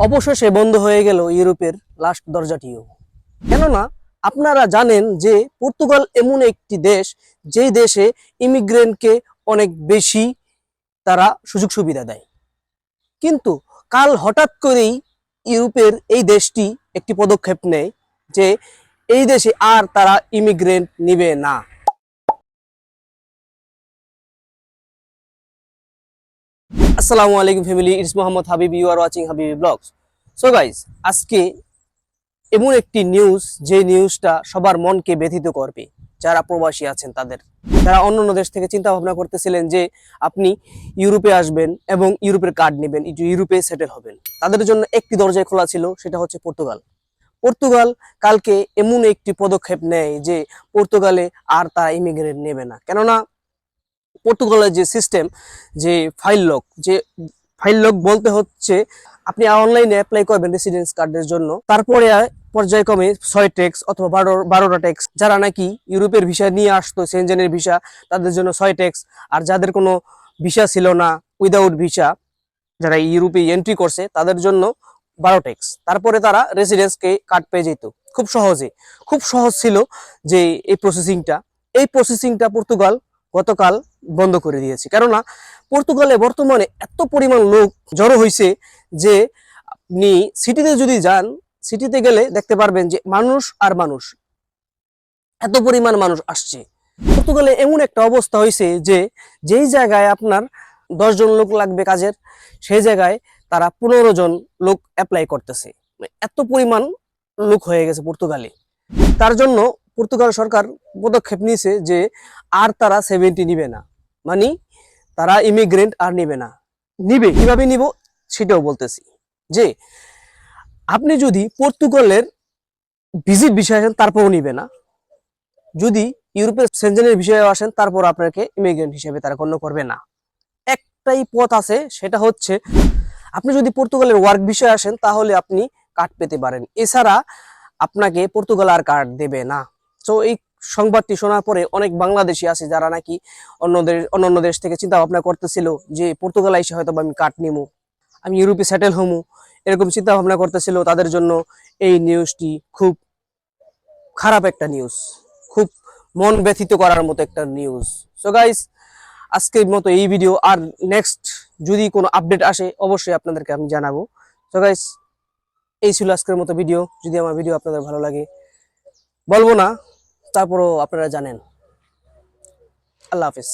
অবশেষে বন্ধ হয়ে গেল ইউরোপের লাস্ট দরজাটিও। কেননা, আপনারা জানেন যে পর্তুগাল এমন একটি দেশ, যেই দেশে ইমিগ্রেন্টকে অনেক বেশি তারা সুযোগ সুবিধা দেয়। কিন্তু কাল হঠাৎ করেই ইউরোপের এই দেশটি একটি পদক্ষেপ নেয় যে এই দেশে আর তারা ইমিগ্রেন্ট নিবে না। আসসালামু আলাইকুম family it's Mohammad Habib you are watching Habibi blogs so guys আজকে এমন একটি নিউজ যে নিউজটা সবার মনকে ব্যথিত করবে, যারা প্রবাসী আছেন তাদের। যারা অন্য দেশ থেকে চিন্তা ভাবনা করতেছিলেন যে আপনি ইউরোপে আসবেন এবং ইউরোপের কার্ড নেবেন ইউরোপে সেটেল হবেন। তাদের জন্য একটি দরজায় খোলা ছিল, সেটা হচ্ছে পর্তুগাল। পর্তুগাল কালকে এমন একটি পদক্ষেপ নেয় যে পর্তুগালে আর তারা ইমিগ্রেন্ট নেবে না। কেননা পর্তুগালের যে সিস্টেম যে ফাইল লক যে ফাইল লক বলতে হচ্ছে, আপনি অনলাইনে অ্যাপ্লাই করবেন রেসিডেন্স কার্ডের জন্য। তারপরে পর্যায়ক্রমে ছয় ট্যাক্স অথবা বারো, বারোটা ট্যাক্স যারা নাকি ইউরোপের ভিসা নিয়ে আসতো সেনজেনের ভিসা তাদের জন্য ছয় ট্যাক্স আর যাদের কোনো ভিসা ছিল না উইদাউট ভিসা যারা ইউরোপে এন্ট্রি করছে, তাদের জন্য বারো ট্যাক্স তারপরে তারা রেসিডেন্সকে কার্ড পেয়ে যেত। খুব সহজে। খুব সহজ ছিল যে এই প্রসেসিংটা এই প্রসেসিংটা পর্তুগাল গতকাল বন্ধ করে দিয়েছে। কেননা পর্তুগালে বর্তমানে এত পরিমাণ লোক জড়ো হয়েছে যে আপনি সিটিতে যদি যান, সিটিতে গেলে দেখতে পারবেন যে মানুষ আর মানুষ, এত পরিমাণ মানুষ আসছে। পর্তুগালে এমন একটা অবস্থা হয়েছে যে যেই জায়গায় আপনার জন লোক লাগবে কাজের, সেই জায়গায় তারা পনেরো জন লোক অ্যাপ্লাই করতেছে। মানে এত পরিমাণ লোক হয়ে গেছে পর্তুগালে। তার জন্য পর্তুগাল সরকার পদক্ষেপ নিয়েছে যে আর তারা সেভেন্টি নিবে না। মানে তারা ইমিগ্রেন্ট আর নিবে না। নিবে, কীভাবে নিব সেটাও বলতেছি। যে আপনি যদি পর্তুগালের ভিজিট বিষয়ে আসেন, তারপরও নিবে না। যদি ইউরোপের সেনজেনের বিষয়ে আসেন তারপর আপনাকে ইমিগ্রেন্ট হিসেবে তারা গণ্য করবে না। একটাই পথ আছে, সেটা হচ্ছে আপনি যদি পর্তুগালের ওয়ার্ক বিষয়ে আসেন, তাহলে আপনি কার্ড পেতে পারেন। এছাড়া আপনাকে পর্তুগাল আর কার্ড দেবে না। তো এই সংবাদটি শোনার পরে অনেক বাংলাদেশি আছে যারা নাকি অন্যদের, অন্যান্য দেশ থেকে চিন্তা ভাবনা করতেছিল যে পর্তুগাল এসে হয়তো আমি কার্ড নিমু, আমি ইউরোপে সেটেল হমু, এরকম চিন্তা ভাবনা করতেছিল। তাদের জন্য এই নিউজটি খুব খারাপ একটা নিউজ খুব মন ব্যথিত করার মতো একটা নিউজ সো গাইস আজকের মতো এই ভিডিও আর নেক্সট যদি কোনো আপডেট আসে, অবশ্যই আপনাদেরকে আমি জানাব। সো গাইস এই ছিল আজকের মতো ভিডিও যদি আমার ভিডিও আপনাদের ভালো লাগে, বলব না তারপরও আপনারা জানেন। আল্লাহ হাফিজ।